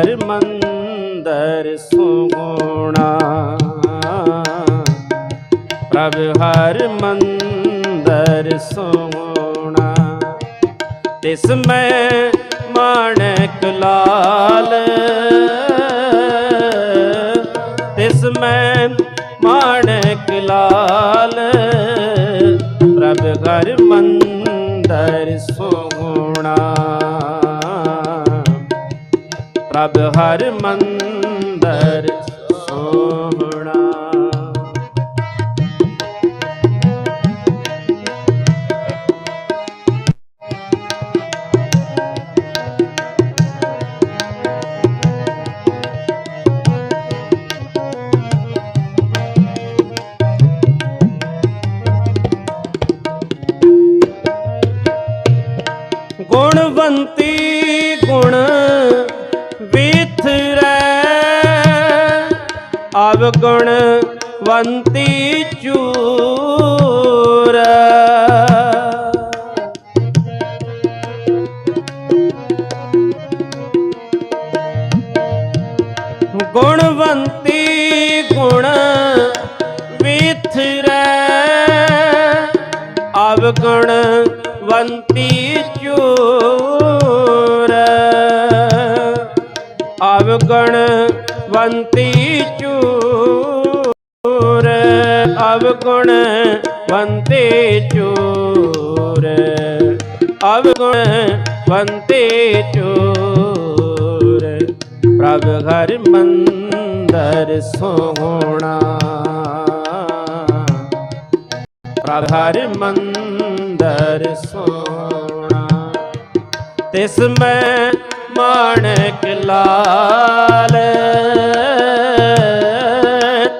ਹਰ ਮੰਦਰ ਸੁਗੁਣਾ। ਪ੍ਰਭ ਹਰ ਮੰਦਰ ਸੁਗੁਣਾ। ਤਿਸ ਮੈਂ ਮਾਣਕ ਲਾਲ। ਤਿਸ ਮੈਂ ਮਾਣਕ ਲਾਲ। ਪ੍ਰਭ ਹਰ ਮੰਦਰ ਸੁਗੁਣਾ ਪ੍ਰਭ ਹਰ ਮੰਦਰ ਚੂਰ। ਪ੍ਰਭ ਘਰ ਮੰਦਰ ਸੋਹਣਾ। ਪ੍ਰਭ ਹਰ ਮੰਦਰ ਸੋਹਣਾ। ਤਿਸ ਮੈਂ ਮਾਣਕ ਲਾਲ।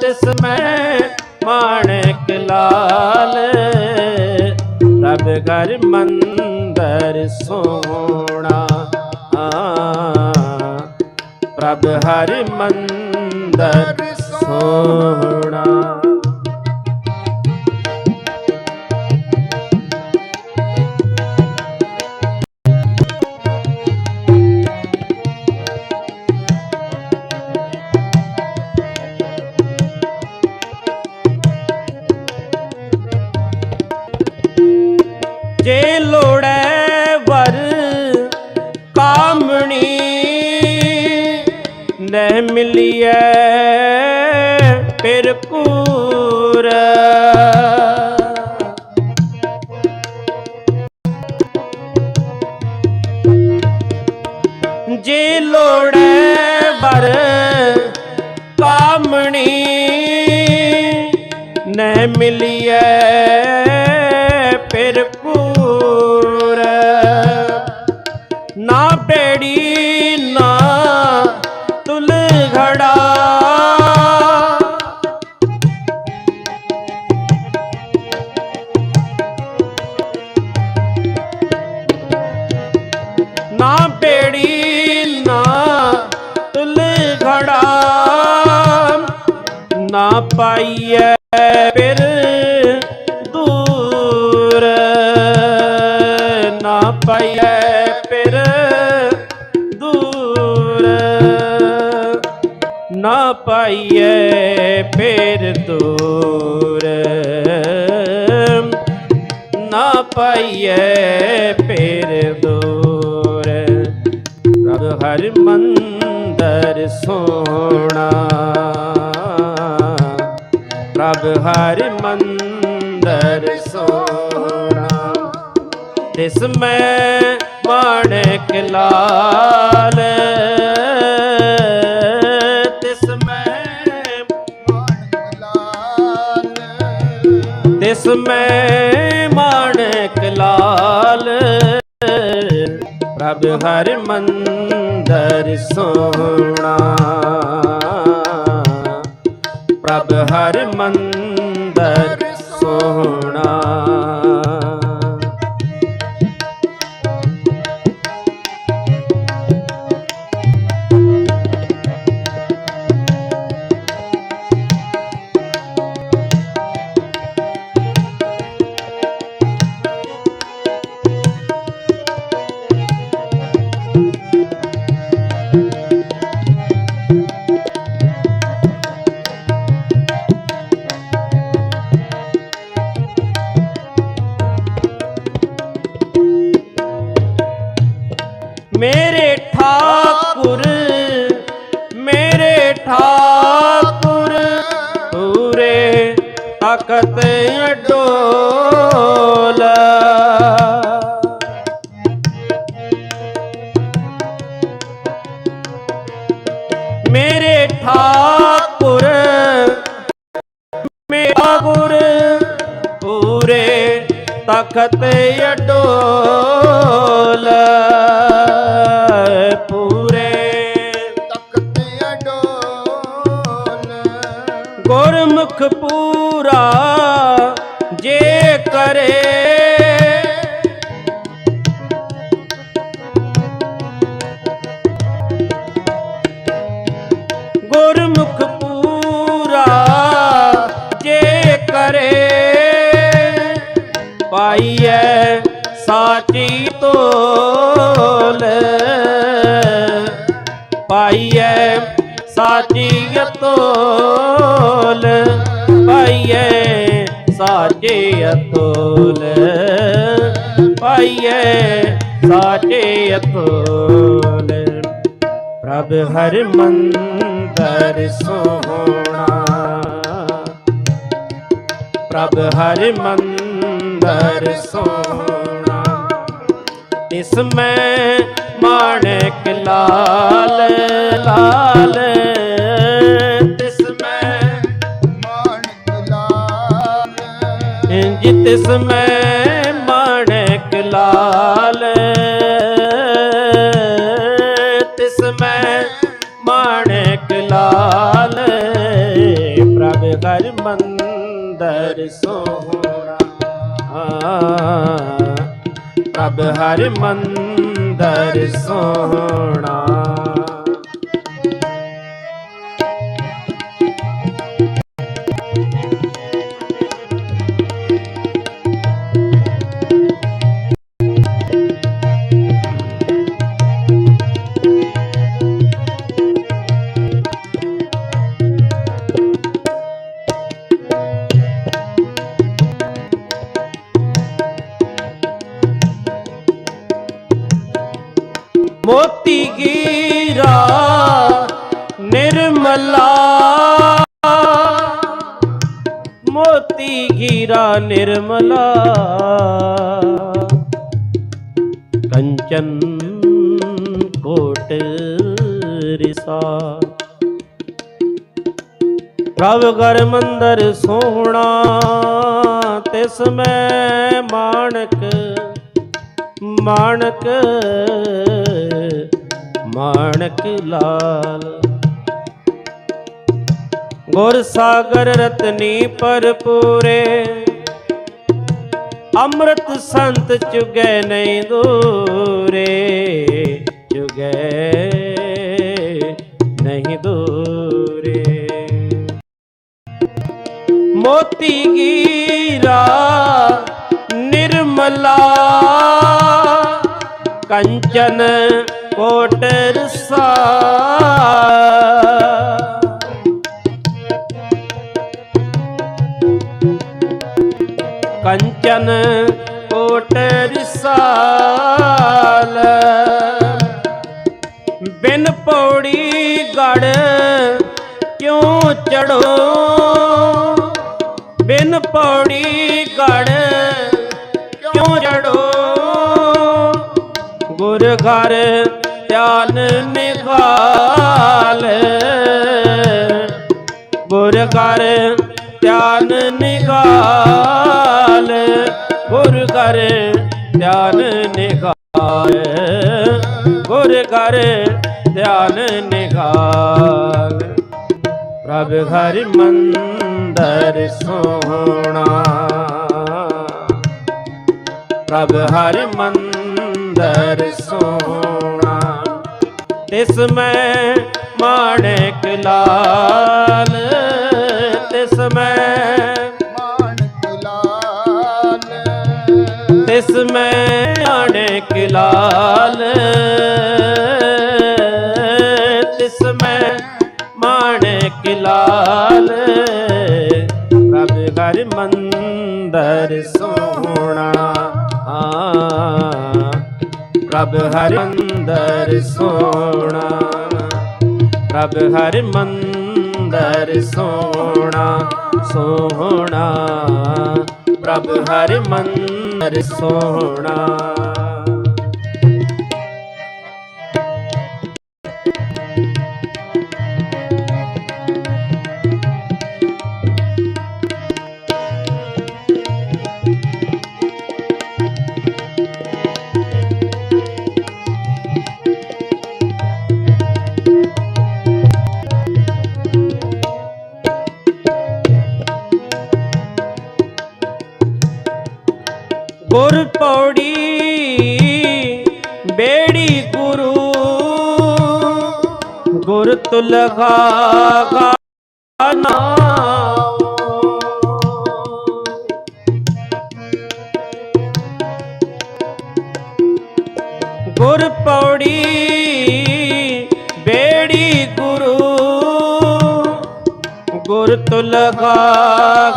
ਤਿਸ ਮੈਂ ਮਾਣਕ ਲਾਲ। ਪ੍ਰਭ ਘਰ ਮੰਦਰ ਸੋਹਣਾ। ਪ੍ਰਭ ਹਰ ਮੰਦਰ ਸੋਹਣਾ। ਨਾ ਪਾਈਐ ਫਿਰ ਦੂਰ। ਨਾ ਪਾਈਐ ਫਿਰ ਦੂਰ। ਨਾ ਪਾਈਐ ਫਿਰ ਦੂਰ। ਨਾ ਪਾਈਐ ਫਿਰ ਦੂਰ। ਪ੍ਰਭ ਹਰ ਮੰਦਰ ਸੋਹਣਾ। ਪ੍ਰਭ ਹਰ ਮੰਦਰ ਸੋਣਾ ਤਿਸ ਮੈਂ ਮਾਣਕ ਲਾਲ। ਤਿਸ ਮੈਂ ਤਿਸ ਮੈਂ ਮਾਣਕ ਲਾਲ। ਪ੍ਰਭ ਹਰ ਮੰਦਰ ਸੋਹਣਾ। ਪ੍ਰਭ ਹਰ ਮੰਦਰ ਸੋਹਣਾ। থাক ਸਾਚੀ ਤੋਲ ਪਾਈਐ ਸਾਚੇ ਅਤੋਲ। ਪਾਈਐ ਸਾਚੇ ਅਤੋਲ। ਪ੍ਰਭ ਹਰ ਮੰਦਰ ਸੋਹਣਾ। ਪ੍ਰਭ ਹਰ ਮੰਦਰ ਸੋਹਣਾ। ਇਸ ਮੈਂ ਮਾਣਕ ਲਾਲ ਲਾਲ ਜਿਤਿਸ ਮੈਂ ਮਾਣਕ ਲਾਲ, ਤਿਸ ਮੈਂ ਮਾਣਕ ਲਾਲ, ਪ੍ਰਭ ਹਰ ਮੰਦਰ ਸੋਹਣਾ। ਪ੍ਰਭ ਹਰ ਮੰਦਰ ਸੋਹਣਾ। ਰਿਸਾ ਪ੍ਰਭ ਘਰ ਮੰਦਰ ਸੋਹਣਾ, ਤਿਸ ਮੈਂ ਮਾਣਕ ਮਾਣਕ ਮਾਣਕ ਲਾਲ। ਗੁਰ ਸਾਗਰ ਰਤਨੀ ਭਰਪੂਰੇ, ਅੰਮ੍ਰਿਤ ਸੰਤ ਚੁਗੈ ਨਹੀਂ ਦੂਰੇ, ਚੁਗੈ ਮੋਤੀ ਗੀਰਾ ਨਿਰਮਲਾ। ਕੰਚਨ ਕੋਟ ਰਸਾ। ਕੰਚਨ ਕੋਟ ਰਸਾਲ ਬਿਨ ਪੌੜੀ ਗੜ ਕਿਉਂ ਚੜੋ? ਪੌੜੀ ਕਿਉਂ ਜੜੋ? ਗੁਰ ਘਰ ਧਿਆਨ ਨਿਗਾਲ ਗੁਰ ਘਰ ਧਿਆਨ ਨਿਗਾਲ ਗੁਰ ਘਰ ਧਿਆਨ ਨਿਖਾਲ। ਗੁਰ ਘਰ ਧਿਆਨ ਨਿਗਾਲ ਪ੍ਰਭ ਘਰ ਮੰਦਰ ਸੋਹਣਾ। ਪ੍ਰਭ ਹਰ ਮੰਦਰ ਸੋਹਣਾ। ਤਿਸ ਮੈਂ ਮਾਣਕ ਲਾਲ ਤਿਸ ਮੈਂ ਮਾਨਕ ਲਾਲ। ਤਿਸ ਮੈਂ ਮਾਣਕ ਲਾਲ ਤਿਸ ਮੈਂ ਮਾਣਕ ਲਾਲ। ਪ੍ਰਭ ਹਰ ਮੰਦਰ ਸੋਹਣਾ। ਪ੍ਰਭ ਹਰ ਮੰਦਰ ਸੋਹਣਾ ਪ੍ਰਭ ਹਰ ਮੰਦਰ ਸੋਣਾ ਸੋਹਣਾ। ਪ੍ਰਭ ਹਰਿ ਮੰਦਰ ਸੋਹਣਾ ਗੁਰ ਪੌੜੀ ਬੇੜੀ ਗੁਰੂ ਗੁਰ ਤੁਲਗਾ ਗਾਨਾ ਗੁਰ ਪੌੜੀ ਬੇੜੀ ਗੁਰੂ ਗੁਰ ਤੁਲਗਾ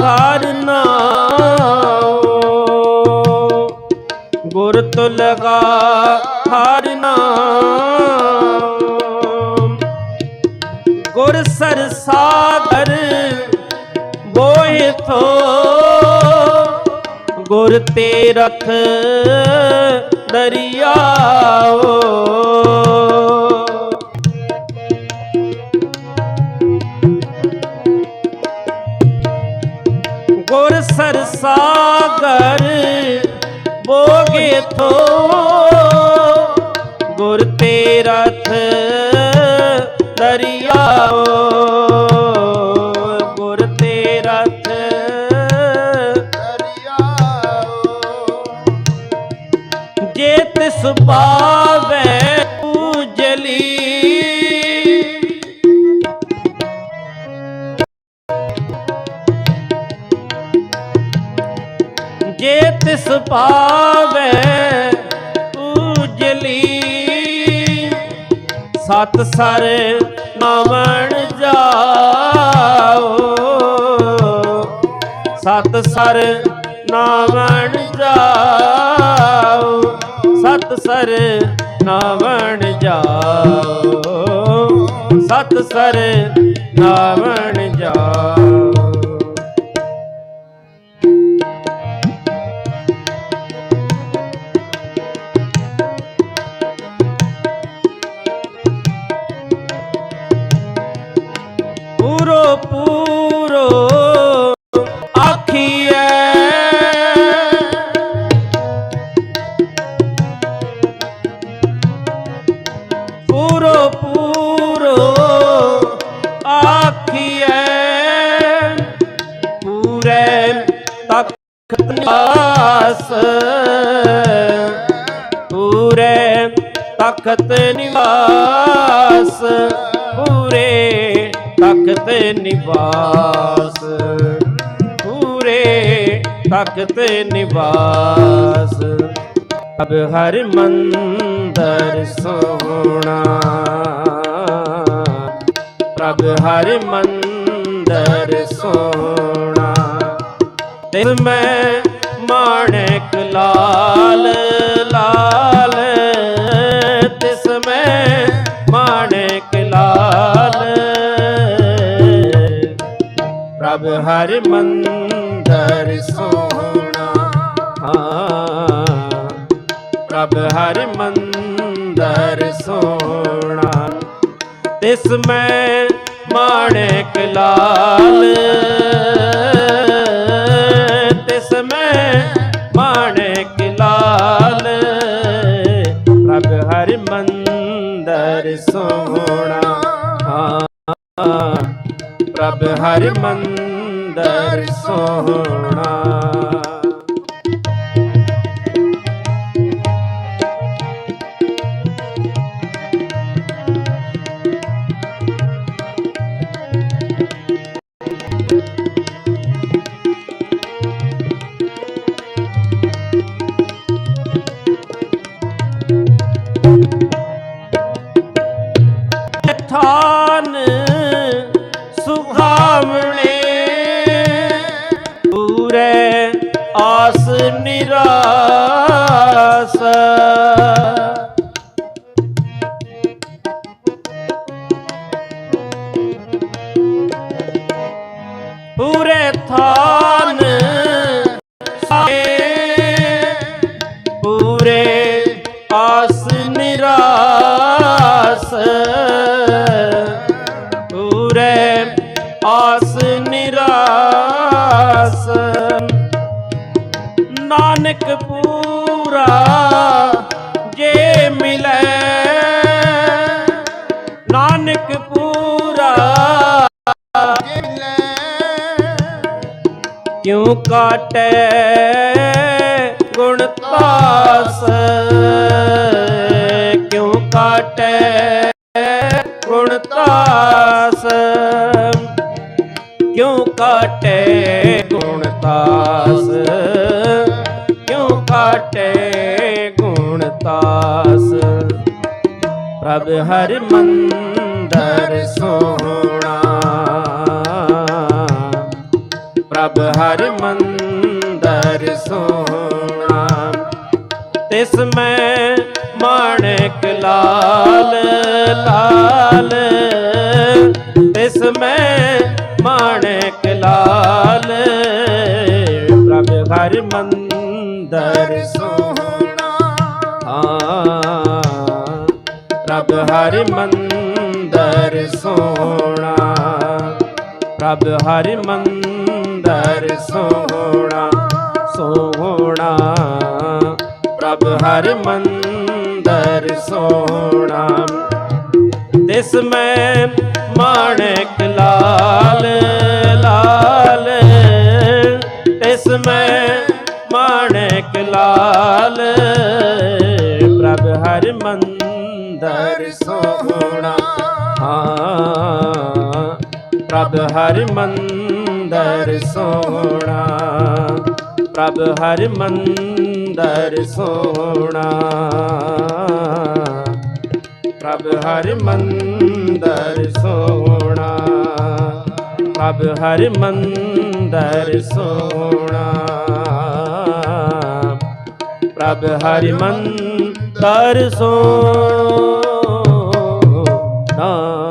ਘਰ ਗੁਰ ਤੁਲਗਾ ਹਰ ਨਾਮ। ਗੁਰ ਸਰ ਸਾਗਰ ਬੋਹਿ ਥੋ। ਗੁਰ ਤੇ ਰਖ ਦਰਿਆਓ। ਬੋਗੇ ਗੁਰ ਤੇ ਰਥ ਦਰਿਆਓ ਗੁਰ ਤੇ ਰਥ ਦਰਿਆਓ ਜੇ ਤਿਸ ਪਾਵੈ ਉਜਲੀ ਜੇ ਤਿਸ ਪਾਵੈ ਸਤ ਸਰ ਨਾਵਣ ਜਾਓ। ਸਤ ਸਰ ਨਾਮਣ ਜਾਓ। ਸਤ ਸਰ ਨਾਵਣ ਜਾਓ। ਸਤ ਸਰ ਨਾਵਣ ਜਾਓ। ਆਖੀਐ ਪੂਰੋ ਪੂਰੋ ਆਖੀਐ ਪੂਰੇ ਤਖਤ ਨਿਵਾਸ। ਪੂਰੇ ਤਖਤ ਨਿਵਾਸ ਪੂਰੇ ਤਖਤ ਨਿਵਾਸ। ਤਖਤ ਨਿਵਾਸ ਅਬ ਹਰ ਮੰਦਰ ਸੋਹਣਾ ਪ੍ਰਭ ਹਰ ਮੰਦਰ ਸੋਹਣਾ ਤਿਲ ਮੈਂ ਮਾਣਕ ਲਾਲ ਲਾਲ ਤਿਸ ਮੈਂ ਮਾਣਕ ਲਾਲ ਪ੍ਰਭ ਹਰ ਮੰਦਰ ਸੋਹਣਾ ਪ੍ਰਭ ਹਰ ਮੰਦਰ ਸੋਹਣਾ। ਤਿਸ ਮੈਂ ਮਾਣਕ ਲਾਲ। ਤਿਸ ਮੈਂ ਮਾਣਕ ਲਾਲ। ਪ੍ਰਭ ਹਰ ਮੰਦਰ ਸੋਹਣਾ। ਹਾਂ। ਪ੍ਰਭ ਹਰ ਮੰਦਰ ਸੋਹਣਾ। ਕਾਟੈ, ਗੁਣ ਤਾਸ ਕਿਉ ਕਾਟੈ, ਗੁਣ ਤਾਸ ਕਿਉ ਕਾਟੈ, ਗੁਣ ਤਾਸ ਕਿਉ ਕਾਟੈ, ਗੁਣ ਤਾਸ ਪ੍ਰਭ ਹਰਿ ਮੰਦਰ ਸੋਹਣਾ ਹਰਿ ਮੰਦਰ ਸੋਹਣਾ ਤਿਸ ਮੈਂ ਮਾਣਕ ਲਾਲ ਲਾਲ। ਤਿਸ ਮੈਂ ਮਾਣਕ ਲਾਲ। ਪ੍ਰਭ ਹਰਿ ਮੰਦਰ ਸੋਹਣਾ ਹਾਂ। ਪ੍ਰਭ ਹਰਿ ਮੰਦਰ ਸੋਹਣਾ ਪ੍ਰਭ ਹਰਿ ਮੰਦਰ ਸੋਹਣਾ ਸੋਹਣਾ। ਪ੍ਰਭ ਹਰਿ ਮੰਦਰ ਸੋਹਣਾ। ਤਿਸ ਮੈਂ ਮਾਣਕ ਲਾਲ ਲਾਲ। ਤਿਸ ਮੈਂ ਮਾਣਕ ਲਾਲ। ਪ੍ਰਭ ਹਰਿ ਮੰਦਰ ਸੋਹਣਾ। ਹਾਂ, ਪ੍ਰਭ ਹਰਿ ਮੰਦਰ ਸੋਹਣਾ। ਪ੍ਰਭ ਹਰਿ ਮੰਦਰ ਸੋਹਣਾ। ਪ੍ਰਭ ਹਰਿ ਮੰਦਰ ਸੋਹਣਾ। ਪ੍ਰਭ ਹਰਿ ਮੰਦਰ ਸੋਹਣਾ। ਪ੍ਰਭ ਹਰਿ ਮੰਦਰ ਸੋਹਣਾ।